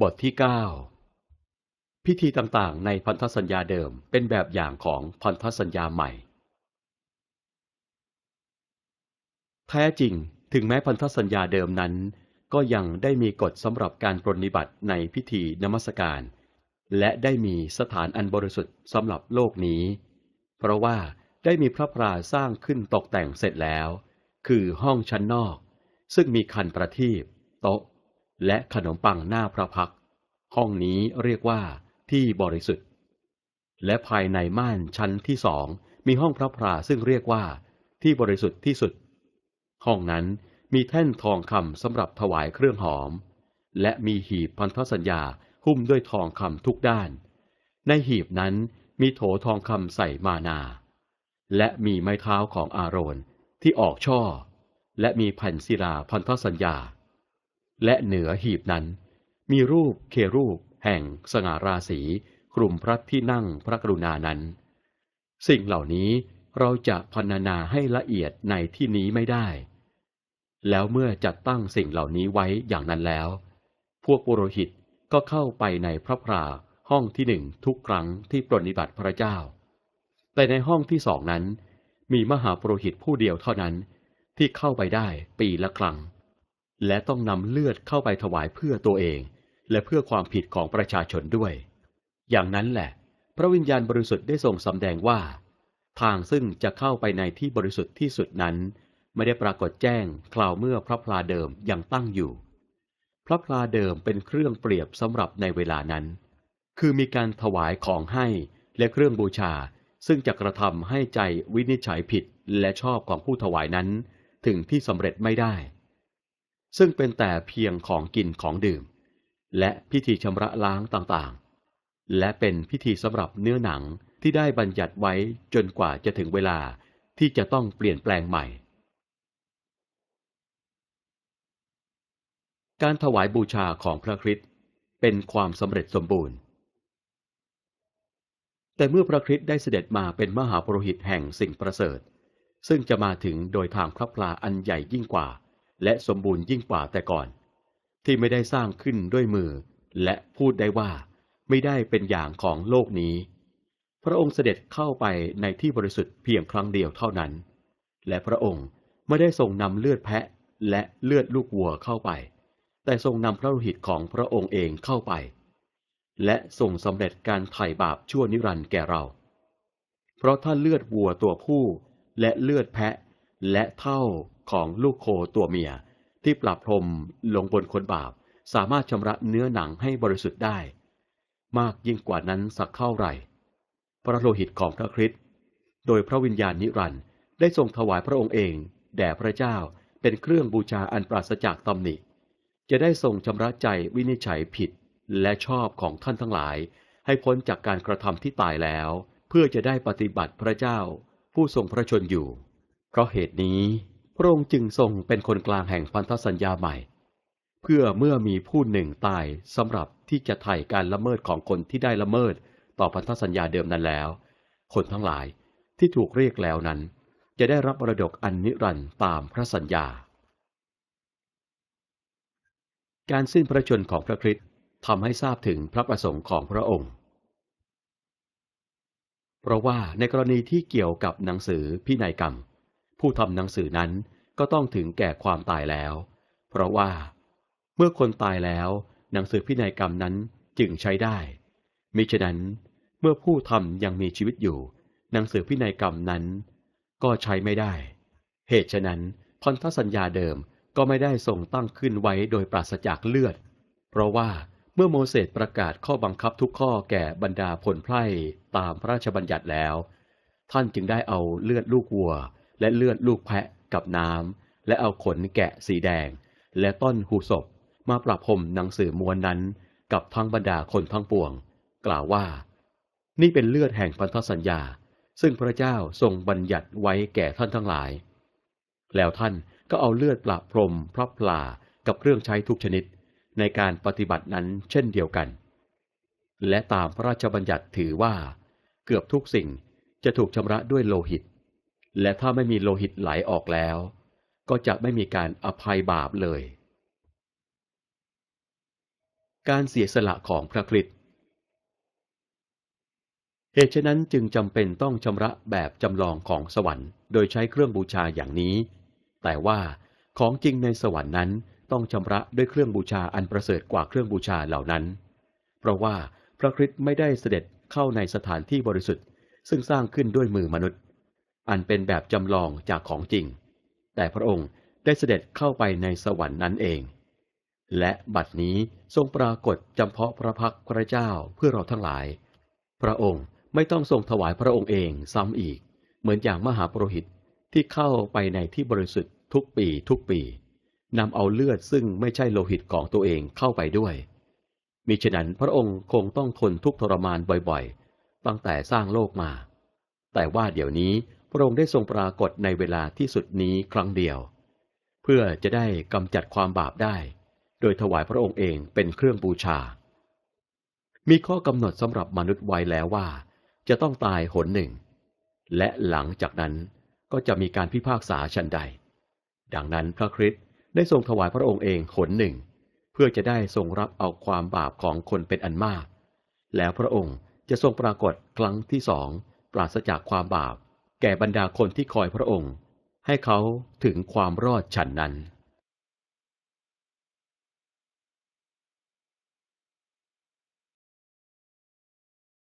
บทที่ 9 พิธีต่างๆ ในพันธสัญญาเดิมเป็นแบบอย่างของพันธสัญญาใหม่ แท้จริงถึงแม้พันธสัญญาเดิมนั้น ก็ยังได้มีกฎสำหรับการปรนนิบัติในพิธีนมัสการ และได้มีสถานอันบริสุทธิ์สำหรับโลกนี้ เพราะว่าได้มีพระพราสร้างขึ้นตกแต่งเสร็จแล้ว คือห้องชั้นนอก ซึ่งมีคันประทีปโต๊ะ และขนมปังหน้าพระพัก ห้องนี้เรียกว่าที่บริสุทธิ์ และภายในม่านชั้นที่สองมีห้องพระพราซึ่งเรียกว่าที่บริสุทธิ์ที่สุด ห้องนั้นมีแท่นทองคำสำหรับถวายเครื่องหอม และมีหีบพันธสัญญาหุ้มด้วยทองคำทุกด้าน ในหีบนั้นมีโถทองคำใส่มานา และมีไม้เท้าของอาโรนที่ออกช่อ และมีแผ่นศิลาพันธสัญญา และเหนือหีบนั้น มีรูปเครูป แห่งสง่าราศีกลุ่มพระที่นั่งพระกรุณานั้น สิ่งเหล่านี้เราจะพรรณนาให้ละเอียดในที่นี้ไม่ได้ แล้วเมื่อจัดตั้งสิ่งเหล่านี้ไว้อย่างนั้นแล้ว พวกปุโรหิตก็เข้าไปในพระพราห้องที่หนึ่งทุกครั้งที่ปรนนิบัติพระเจ้า แต่ในห้องที่สองนั้น มีมหาปุโรหิตผู้เดียวเท่านั้นที่เข้าไปได้ปีละครั้ง และต้องนำเลือดเข้าไปถวายเพื่อตัวเอง และเพื่อความผิดของประชาชนด้วย อย่างนั้นแหละ พระวิญญาณบริสุทธิ์ได้ทรงสำแดงว่า ทางซึ่งจะเข้าไปในที่บริสุทธิ์ที่สุดนั้น ไม่ได้ปรากฏแจ้งคราวเมื่อพระพลาเดิมยังตั้งอยู่ พระพลาเดิมเป็นเครื่องเปรียบสำหรับในเวลานั้น คือมีการถวายของให้และเครื่องบูชาซึ่งจะกระทำให้ใจวินิจฉัยผิดและชอบของผู้ถวายนั้น ถึงที่สำเร็จไม่ได้ ซึ่งเป็นแต่เพียงของกินของดื่ม และพิธีชำระล้างต่างๆ และเป็นพิธีสำหรับเนื้อหนังที่ได้บัญญัติไว้จนกว่าจะถึงเวลาที่จะต้องเปลี่ยนแปลงใหม่ การถวายบูชาของพระคริสต์เป็นความสำเร็จสมบูรณ์ แต่เมื่อพระคริสต์ได้เสด็จมาเป็นมหาปรหิตแห่งสิ่งประเสริฐ ซึ่งจะมาถึงโดยทางพระพลาอันใหญ่ยิ่งกว่า และสมบูรณ์ยิ่งกว่าแต่ก่อน ที่ไม่ได้สร้างขึ้นด้วยมือ และพูดได้ว่าไม่ได้เป็นอย่างของโลกนี้ พระองค์เสด็จเข้าไปในที่บริสุทธิ์เพียงครั้งเดียวเท่านั้น และพระองค์ไม่ได้ทรงนำเลือดแพะและเลือดลูกวัวเข้าไป แต่ทรงนำพระโลหิตของพระองค์เองเข้าไป และทรงสำเร็จการไถ่บาปชั่วนิรันดร์แก่เรา เพราะถ้าเลือดวัวตัวผู้และเลือดแพะและเท่า ของลูกโคตัวเมีย ที่ปรับพรมลงบนคนบาป สามารถชำระเนื้อหนังให้บริสุทธิ์ได้ มากยิ่งกว่านั้นสักเท่าไหร่ พระโลหิตของพระคริสต์โดยพระวิญญาณนิรันดร์ได้ทรงถวายพระองค์เอง แด่พระเจ้าเป็นเครื่องบูชาอันปราศจากตำหนิ จะได้ทรงชำระใจวินิจฉัยผิดและชอบของท่านทั้งหลาย ให้พ้นจากการกระทำที่ตายแล้ว เพื่อจะได้ปฏิบัติพระเจ้า ผู้ทรงพระชนอยู่ เพราะเหตุนี้ พระองค์จึงทรงเป็นคนกลางแห่งพันธสัญญาใหม่ เพื่อเมื่อมีผู้หนึ่งตายสำหรับที่จะไถ่การละเมิดของคนที่ได้ละเมิดต่อพันธสัญญาเดิมนั้นแล้ว คนทั้งหลายที่ถูกเรียกแล้วนั้น จะได้รับมรดกอันนิรันดร์ตามพระสัญญา การสิ้นพระชนของพระคริสต์ทำให้ทราบถึงพระประสงค์ของพระองค์ เพราะว่าในกรณีที่เกี่ยวกับหนังสือพินัยกรรม ผู้ทำหนังสือนั้นก็ต้องถึงแก่ความตายแล้ว เพราะว่า เมื่อคนตายแล้ว หนังสือพินัยกรรมนั้นจึงใช้ได้ มิฉะนั้น เมื่อผู้ทำยังมีชีวิตอยู่ หนังสือพินัยกรรมนั้น ก็ใช้ไม่ได้ เหตุฉะนั้นพันธสัญญาเดิมก็ไม่ได้ทรงตั้งขึ้นไว้โดยปราศจากเลือด เพราะว่าเมื่อโมเสสประกาศข้อบังคับทุกข้อแก่บรรดาผลไพร่ตามพระราชบัญญัติแล้ว ท่านจึงได้เอาเลือดลูกวัว และเลือดลูกแพะกับน้ำ และเอาขนแกะสีแดง และต้นหูศพ มาประพรมหนังสือมวลนั้น กับทั้งบรรดาคนทั้งปวง กล่าวว่า นี่เป็นเลือดแห่งพันธสัญญา ซึ่งพระเจ้าทรงบัญญัติไว้แก่ท่านทั้งหลาย แล้วท่านก็เอาเลือดประพรมพระพลากับเครื่องใช้ทุกชนิด ในการปฏิบัตินั้นเช่นเดียวกัน และตามพระราชบัญญัติถือว่า เกือบทุกสิ่งจะถูกชำระด้วยโลหิต และถ้าไม่มีโลหิตไหลออกแล้ว ก็จะไม่มีการอภัยบาปเลย การเสียสละของพระคริสต์เหตุฉะนั้นจึงจำเป็นต้องชำระแบบจำลองของสวรรค์ โดยใช้เครื่องบูชาอย่างนี้ แต่ว่าของจริงในสวรรค์นั้นต้องชำระด้วยเครื่องบูชาอันประเสริฐกว่าเครื่องบูชาเหล่านั้น เพราะว่าพระคริสต์ไม่ได้เสด็จเข้าในสถานที่บริสุทธิ์ ซึ่งสร้างขึ้นด้วยมือมนุษย์ อันเป็นแบบจำลองจากของจริง แต่พระองค์ได้เสด็จเข้าไปในสวรรค์นั้นเอง และบัดนี้ทรงปรากฏจำเพาะพระพักตร์พระเจ้าเพื่อเราทั้งหลาย พระองค์ไม่ต้องทรงถวายพระองค์เองซ้ำอีก เหมือนอย่างมหาปรหิตที่เข้าไปในที่บริสุทธิ์ทุกปีทุกปีนำเอาเลือดซึ่งไม่ใช่โลหิตของตัวเองเข้าไปด้วย มิฉะนั้นพระองค์คงต้องทนทุกข์ทรมานบ่อยๆ ตั้งแต่สร้างโลกมา แต่ว่าเดี๋ยวนี้ พระองค์ได้ทรงปรากฏในเวลาที่สุดนี้ครั้งเดียว เพื่อจะได้กำจัดความบาปได้ โดยถวายพระองค์เองเป็นเครื่องบูชา มีข้อกำหนดสำหรับมนุษย์ไว้แล้วว่า จะต้องตายหนหนึ่ง และหลังจากนั้นก็จะมีการพิพากษาชันใด ดังนั้นพระคริสต์ได้ทรงถวายพระองค์เองหนหนึ่ง เพื่อจะได้ทรงรับเอาความบาปของคนเป็นอันมาก แล้วพระองค์จะทรงปรากฏครั้งที่สองปราศจากความบาป แก่บรรดาคนที่คอยพระองค์ ให้เขาถึงความรอดฉันนั้น